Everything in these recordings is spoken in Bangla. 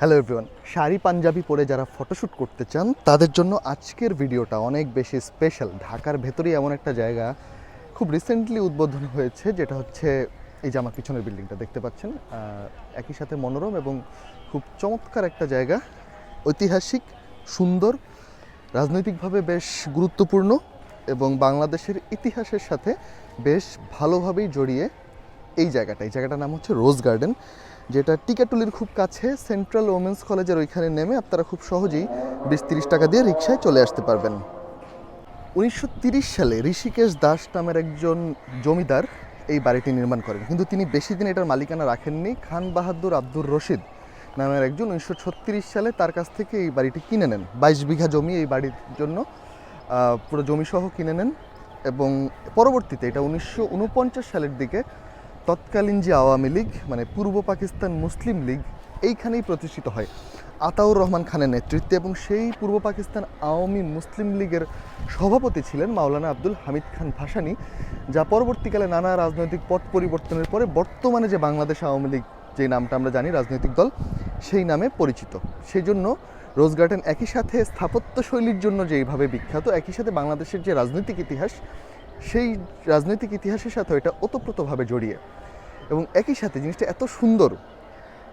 হ্যালো এভরিওয়ান শাড়ি পাঞ্জাবি পরে যারা ফটোশ্যুট করতে চান, তাদের জন্য আজকের ভিডিওটা অনেক বেশি স্পেশাল ঢাকার ভেতরেই এমন একটা জায়গা খুব রিসেন্টলি উদ্বোধন হয়েছে, যেটা হচ্ছে এই যে আমার পিছনের বিল্ডিংটা দেখতে পাচ্ছেন একই সাথে মনোরম এবং খুব চমৎকার একটা জায়গা। ঐতিহাসিক, সুন্দর, রাজনৈতিকভাবে বেশ গুরুত্বপূর্ণ এবং বাংলাদেশের ইতিহাসের সাথে বেশ ভালোভাবেই জড়িয়ে এই জায়গাটা। এই জায়গাটার নাম হচ্ছে রোজ গার্ডেন যেটা টিকাটুলির খুব কাছে সেন্ট্রাল ওমেন্স কলেজের ওইখানে নেমে আপনারা খুব সহজেই বিশ তিরিশ টাকা দিয়ে রিক্সায় চলে আসতে পারবেন। উনিশশো সালে ঋষিকেশ দাস নামের একজন জমিদার এই বাড়িটি নির্মাণ করেন। কিন্তু তিনি বেশি দিন এটার মালিকানা রাখেননি। খান বাহাদুর আব্দুর রশিদ নামের একজন উনিশশো ছত্রিশ সালে তার কাছ থেকে এই বাড়িটি কিনে নেন। বাইশ বিঘা জমি এই বাড়ির জন্য পুরো জমিসহ কিনে নেন এবং পরবর্তীতে এটা উনিশশো উনপঞ্চাশ সালের দিকে তৎকালীন যে আওয়ামী লীগ মানে পূর্ব পাকিস্তান মুসলিম লীগ, এইখানেই প্রতিষ্ঠিত হয়। আতাউর রহমান খানের নেতৃত্বে এবং সেই পূর্ব পাকিস্তান আওয়ামী মুসলিম লীগের সভাপতি ছিলেন মাওলানা আব্দুল হামিদ খান ভাসানী, যা পরবর্তীকালে নানা রাজনৈতিক পট পরিবর্তনের পরে বর্তমানে যে বাংলাদেশ আওয়ামী লীগ যে নামটা আমরা জানি, রাজনৈতিক দল, সেই নামে পরিচিত। সেই জন্য রোজ গার্ডেন একই সাথে স্থাপত্য শৈলীর জন্য যেইভাবে বিখ্যাত, একই সাথে বাংলাদেশের যে রাজনৈতিক ইতিহাস সেই রাজনৈতিক ইতিহাসের সাথে এটা ওতপ্রোতভাবে জড়িয়ে। এবং একই সাথে জিনিসটা এত সুন্দর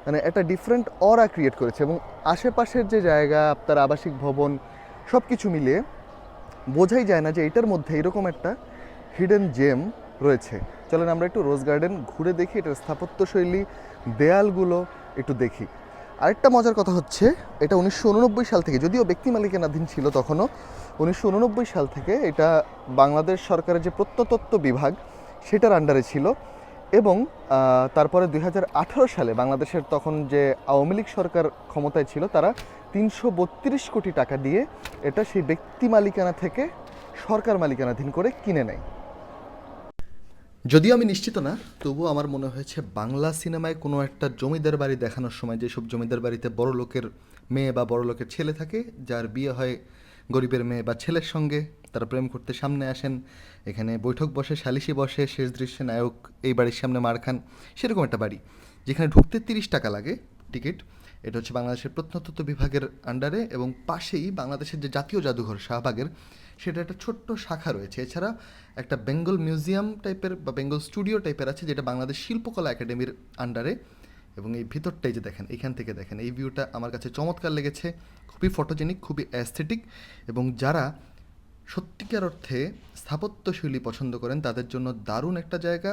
মানে একটা ডিফারেন্ট অরা ক্রিয়েট করেছে এবং আশেপাশের যে জায়গা আপনার আবাসিক ভবন সব কিছু মিলিয়ে বোঝাই যায় না যে এটার মধ্যে এরকম একটা হিডেন জেম রয়েছে। চলেন আমরা একটু রোজ গার্ডেন ঘুরে দেখি, এটার স্থাপত্যশৈলী, দেয়ালগুলো একটু দেখি। আরেকটা মজার কথা হচ্ছে, এটা উনিশশো উননব্বই সাল থেকে, যদিও ব্যক্তি মালিকানাধীন ছিল তখনও, উনিশশো উননব্বই সাল থেকে এটা বাংলাদেশ সরকারের যে প্রত্নতত্ত্ব বিভাগ, সেটার আন্ডারে ছিল এবং তারপরে দুই হাজার আঠেরো সালে বাংলাদেশের তখন যে আওয়ামী লীগ সরকার ক্ষমতায় ছিল, তারা তিনশো বত্রিশ কোটি টাকা দিয়ে এটা সেই ব্যক্তি মালিকানা থেকে সরকার মালিকানাধীন করে কিনে নেয়। যদিও আমি নিশ্চিত না, তবুও আমার মনে হয়েছে বাংলা সিনেমায় কোনো একটা জমিদার বাড়ি দেখানোর সময় যেসব জমিদার বাড়িতে বড় লোকের মেয়ে বা বড় লোকের ছেলে থাকে, যার বিয়ে হয় গরিবের মেয়ে বা ছেলের সঙ্গে, তারা প্রেম করতে সামনে আসেন, এখানে বৈঠক বসে, সালিশি বসে, শেষ দৃশ্যে নায়ক এই বাড়ির সামনে মার খান, সেরকম একটা বাড়ি। যেখানে ঢুকতে তিরিশ টাকা লাগে টিকিট এটা হচ্ছে বাংলাদেশের প্রত্নতত্ত্ব বিভাগের আন্ডারে এবং পাশেই বাংলাদেশের যে জাতীয় জাদুঘর শাহবাগের, সেটা একটা ছোট্ট শাখা রয়েছে। এছাড়া একটা বেঙ্গল মিউজিয়াম টাইপের বা বেঙ্গল স্টুডিও টাইপের আছে, যেটা বাংলাদেশ শিল্পকলা একাডেমির আন্ডারে এবং এই ভিতরটাই যে দেখেন, এখান থেকে দেখেন, এই ভিউটা আমার কাছে চমৎকার লেগেছে, খুবই ফটোজেনিক খুবই অ্যাস্থেটিক এবং যারা সত্যিকার অর্থে স্থাপত্যশৈলী পছন্দ করেন, তাদের জন্য দারুণ একটা জায়গা।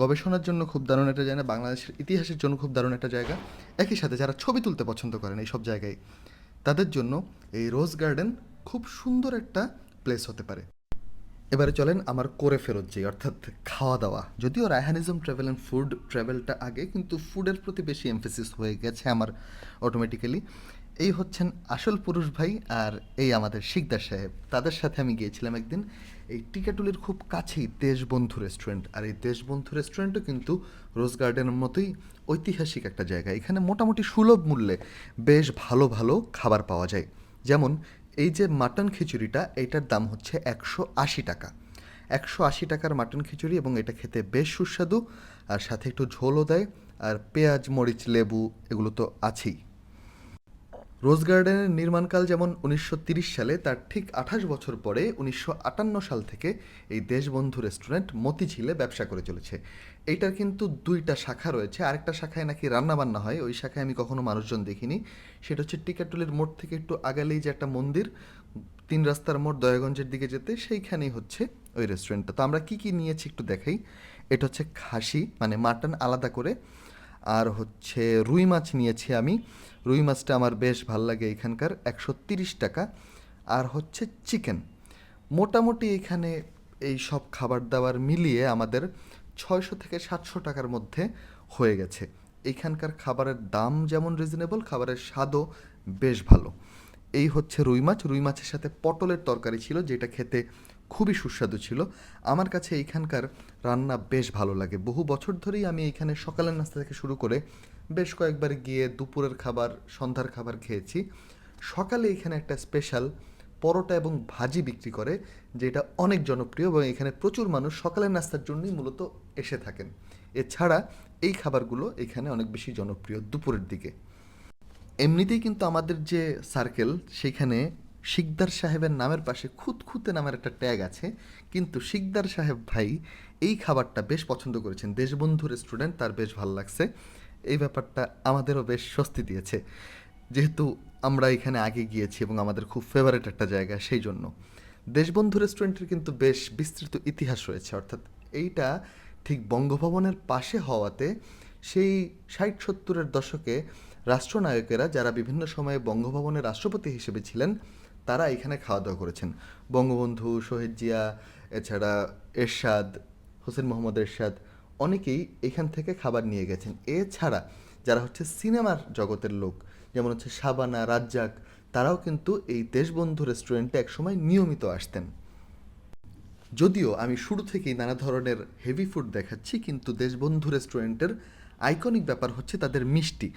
গবেষণার জন্য খুব দারুণ একটা জায়গা, বাংলাদেশের ইতিহাসের জন্য খুব দারুণ একটা জায়গা। একই সাথে যারা ছবি তুলতে পছন্দ করেন এই সব জায়গায়, তাদের জন্য এই রোজ গার্ডেন খুব সুন্দর একটা প্লেস হতে পারে। এবারে চলেন আমার করে ফেরত যাই, অর্থাৎ খাওয়া দাওয়া। যদিও রায়হানিজম ট্রাভেল অ্যান্ড ফুড ট্রাভেলটা আগে, কিন্তু ফুডের প্রতি বেশি এমফেসিস হয়ে গেছে আমার অটোমেটিক্যালি এই হচ্ছেন আসল পুরুষ ভাই আর এই আমাদের শিকদার সাহেব। তাদের সাথে আমি গিয়েছিলাম একদিন এই টিকাটুলির খুব কাছেই দেশবন্ধু রেস্টুরেন্ট আর এই দেশবন্ধু রেস্টুরেন্টও কিন্তু রোজ গার্ডেনের মতোই ঐতিহাসিক একটা জায়গা। এখানে মোটামুটি সুলভ মূল্যে বেশ ভালো ভালো খাবার পাওয়া যায়। যেমন এই যে মাটন খিচুড়িটা এইটার দাম হচ্ছে একশো আশি টাকা। একশো আশি টাকার মাটন খিচুড়ি এবং এটা খেতে বেশ সুস্বাদু, আর সাথে একটু ঝোলও দেয়। আর পেঁয়াজ, মরিচ, লেবু এগুলো তো আছেই। রোজ গার্ডেনের নির্মাণকাল যেমন উনিশশো সালে, তার ঠিক আঠাশ বছর পরে উনিশশো আটান্ন সাল থেকে এই দেশবন্ধু রেস্টুরেন্ট মতিঝিলে ব্যবসা করে চলেছে। এইটার কিন্তু দুইটা শাখা রয়েছে। আরেকটা শাখায় নাকি রান্না বান্না হয়। ওই শাখায় আমি কখনো মানুষজন দেখিনি। সেটা হচ্ছে টিকাটুলির মোড় থেকে একটু আগালেই যে একটা মন্দির, তিন রাস্তার মোড় দয়াগঞ্জের দিকে যেতে, সেইখানেই হচ্ছে ওই রেস্টুরেন্টটা। তো আমরা কি কি নিয়েছি একটু দেখাই। এটা হচ্ছে খাসি মানে মাটন আলাদা করে। আর হচ্ছে রুই মাছ নিয়েছি আমি। রুই মাছটা আমার বেশ ভালো লাগে এখানকার, একশো তিরিশ টাকা। আর হচ্ছে চিকেন। মোটামুটি এখানে এই সব খাবার দাবার মিলিয়ে আমাদের ছয়শো থেকে সাতশো টাকার মধ্যে হয়ে গেছে। এইখানকার খাবারের দাম যেমন রিজনেবল খাবারের স্বাদও বেশ ভালো। এই হচ্ছে রুই মাছ। রুই মাছের সাথে পটলের তরকারি ছিল, যেটা খেতে খুবই সুস্বাদু ছিল। আমার কাছে এইখানকার রান্না বেশ ভালো লাগে। বহু বছর ধরেই আমি এইখানে সকালের নাস্তা থেকে শুরু করে বেশ কয়েকবার গিয়ে দুপুরের খাবার, সন্ধ্যার খাবার খেয়েছি। সকালে এখানে একটা স্পেশাল পরোটা এবং ভাজি বিক্রি করে, যেটা অনেক জনপ্রিয় এবং এখানে প্রচুর মানুষ সকালের নাস্তার জন্যই মূলত এসে থাকেন। এছাড়া এই খাবারগুলো এখানে অনেক বেশি জনপ্রিয় দুপুরের দিকে। এমনিতেই কিন্তু আমাদের যে সার্কেল সেখানে শিকদার সাহেবের নামের পাশে খুঁতখুঁতে নামের একটা ট্যাগ আছে। কিন্তু শিকদার সাহেব ভাই এই খাবারটা বেশ পছন্দ করেছেন। দেশবন্ধু রেস্টুরেন্ট তার বেশ ভালো লাগছে। এই ব্যাপারটা আমাদেরও বেশ স্বস্তি দিয়েছে। যেহেতু আমরা এখানে আগে গিয়েছি এবং আমাদের খুব ফেভারেট একটা জায়গা সেই জন্য। দেশবন্ধু রেস্টুরেন্টের কিন্তু বেশ বিস্তৃত ইতিহাস রয়েছে। অর্থাৎ এইটা ঠিক বঙ্গভবনের পাশে হওয়াতে সেই ষাট সত্তরের দশকে রাষ্ট্রনায়কেরা যারা বিভিন্ন সময়ে বঙ্গভবনের রাষ্ট্রপতি হিসেবে ছিলেন তারা এখানে খাওয়া দাওয়া করেছেন। বঙ্গবন্ধু, শহীদ জিয়া, এছাড়া এরশাদ, হোসেন মোহাম্মদ এরশাদ, অনেকেই এখান থেকে খাবার নিয়ে গেছেন। এছাড়া যারা হচ্ছে সিনেমার জগতের লোক, যেমন হচ্ছে শাবানা, রাজ্জাক, তারাও কিন্তু এই দেশবন্ধু রেস্টুরেন্টে একসময় নিয়মিত আসতেন। যদিও আমি শুরু থেকেই নানা ধরনের হেভি ফুড দেখাচ্ছি, কিন্তু দেশবন্ধু রেস্টুরেন্টের আইকনিক ব্যাপার হচ্ছে তাদের মিষ্টি।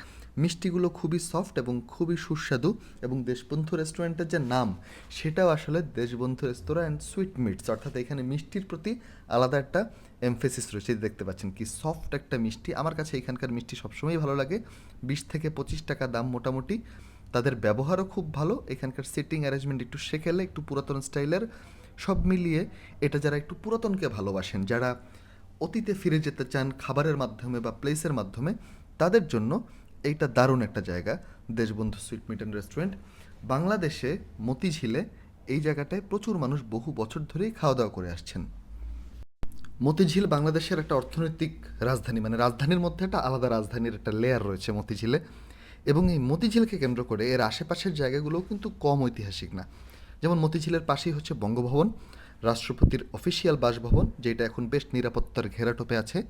মিষ্টিগুলো খুবই সফট এবং খুবই সুস্বাদু এবং দেশবন্ধু রেস্টুরেন্টের যে নাম, সেটাও আসলে Deshbandhu restaurant and sweet meats অর্থাৎ এখানে মিষ্টির প্রতি আলাদা একটা এমফেসিস রয়েছে। দেখতে পাচ্ছেন কি সফট একটা মিষ্টি। আমার কাছে এখানকার মিষ্টি সবসময়ই ভালো লাগে। বিশ থেকে পঁচিশ টাকা দাম মোটামুটি। তাদের ব্যবহারও খুব ভালো। এখানকার সিটিং অ্যারেঞ্জমেন্ট একটু শেখেলে, একটু পুরাতন স্টাইলের সব মিলিয়ে এটা যারা একটু পুরাতনকে ভালোবাসেন, যারা অতীতে ফিরে যেতে চান খাবারের মাধ্যমে বা প্লেসের মাধ্যমে, তাদের জন্য এইটা দারুণ একটা জায়গা, Deshbandhu sweet meat and restaurant বাংলাদেশে মতিঝিলে এই জায়গাটায় প্রচুর মানুষ বহু বছর ধরেই খাওয়া দাওয়া করে আসছেন। মতিঝিল বাংলাদেশের একটা অর্থনৈতিক রাজধানী মানে রাজধানীর মধ্যে একটা আলাদা রাজধানীর একটা লেয়ার রয়েছে মতিঝিলে। এবং এই মতিঝিলকে কেন্দ্র করে এর আশেপাশের জায়গাগুলোও কিন্তু কম ঐতিহাসিক না। যেমন মতিঝিলের পাশেই হচ্ছে বঙ্গভবন। রাষ্ট্রপতির অফিসিয়াল বাসভবন, যেটা এখন বেশ নিরাপত্তার ঘেরাটোপে আছে।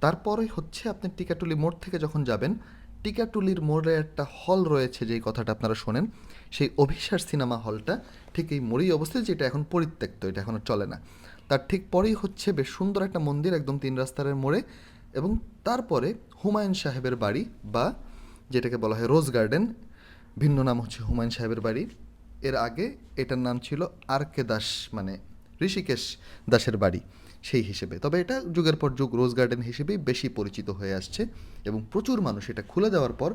তারপরে হচ্ছে আপনি টিকাটুলি মোড় থেকে যখন যাবেন, টিকাটুলির মোড়ে একটা হল রয়েছে, যেই কথাটা আপনারা শোনেন, সেই অভিশার সিনেমা হলটা ঠিক এই মোড়েই অবস্থিত, যেটা এখন পরিত্যক্ত, এটা এখন চলে না। তার ঠিক পরেই হচ্ছে বেশ সুন্দর একটা মন্দির একদম তিন রাস্তার মোড়ে এবং তারপরে হুমায়ুন সাহেবের বাড়ি বা যেটাকে বলা হয় রোজ গার্ডেন, ভিন্ন নাম হচ্ছে হুমায়ুন সাহেবের বাড়ি। এর আগে এটার নাম ছিল আর কে দাস মানে ঋষিকেশ দাসের বাড়ি সেই হিসেবে। তবে এটা যুগের পর যুগ, রোজ গার্ডেন হিসেবেই বেশি পরিচিত হয়ে আসছে এবং প্রচুর মানুষ এটা খুলে দেওয়ার পর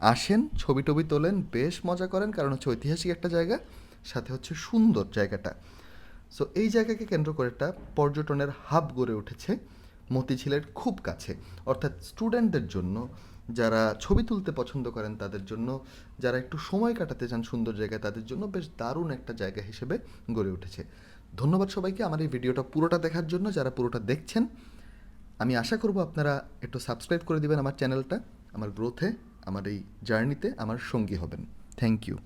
আসেন ছবি টবি তোলেন, বেশ মজা করেন, কারণ হচ্ছে ঐতিহাসিক একটা জায়গা, সাথে হচ্ছে সুন্দর জায়গাটা। সো এই জায়গাকে কেন্দ্র করে একটা পর্যটনের হাব গড়ে উঠেছে মতিঝিলের খুব কাছে। অর্থাৎ স্টুডেন্টদের জন্য, যারা ছবি তুলতে পছন্দ করেন, তাদের জন্য, যারা একটু সময় কাটাতে চান সুন্দর জায়গায়, তাদের জন্য বেশ দারুণ একটা জায়গা হিসেবে গড়ে উঠেছে। ধন্যবাদ সবাইকে আমার এই ভিডিওটা পুরোটা দেখার জন্য, যারা পুরোটা দেখছেন। আমি আশা করব আপনারা একটু সাবস্ক্রাইব করে দিবেন আমার চ্যানেলটা আমার গ্রোথে আমার এই জার্নিতে আমার সঙ্গী হবেন। Thank you